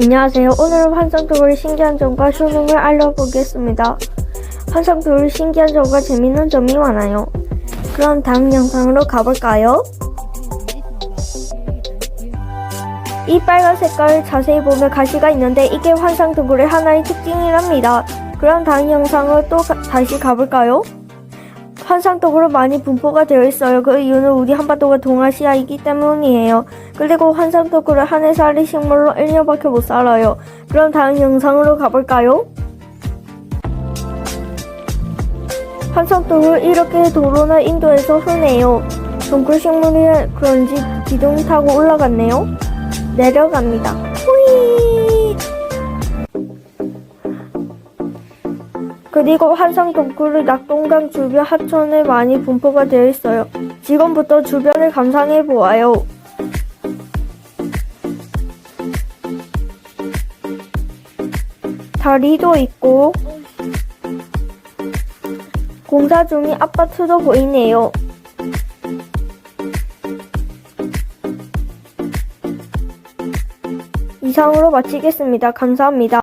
안녕하세요. 오늘은 환상도굴의 신기한 점과 효능을 알려보겠습니다. 환상도굴의 신기한 점과 재밌는 점이 많아요. 그럼 다음 영상으로 가볼까요? 이 빨간 색깔을 자세히 보면 가시가 있는데 이게 환상도굴의 하나의 특징이랍니다. 그럼 다음 영상으로 또 가- 다시 가볼까요? 환상도굴은 많이 분포가 되어 있어요. 그 이유는 우리 한반도가 동아시아이기 때문이에요. 그리고 환상도굴은 한해 살이 식물로 1년밖에 못 살아요. 그럼 다음 영상으로 가볼까요? 환상도굴 이렇게 도로는 인도에서 흔해요. 동굴 식물이 그런지 기둥 타고 올라갔네요. 내려갑니다. 후이! 그리고 환상동굴은 낙동강 주변 하천에 많이 분포가 되어 있어요. 지금부터 주변을 감상해 보아요. 다리도 있고 공사 중인 아파트도 보이네요. 이상으로 마치겠습니다. 감사합니다.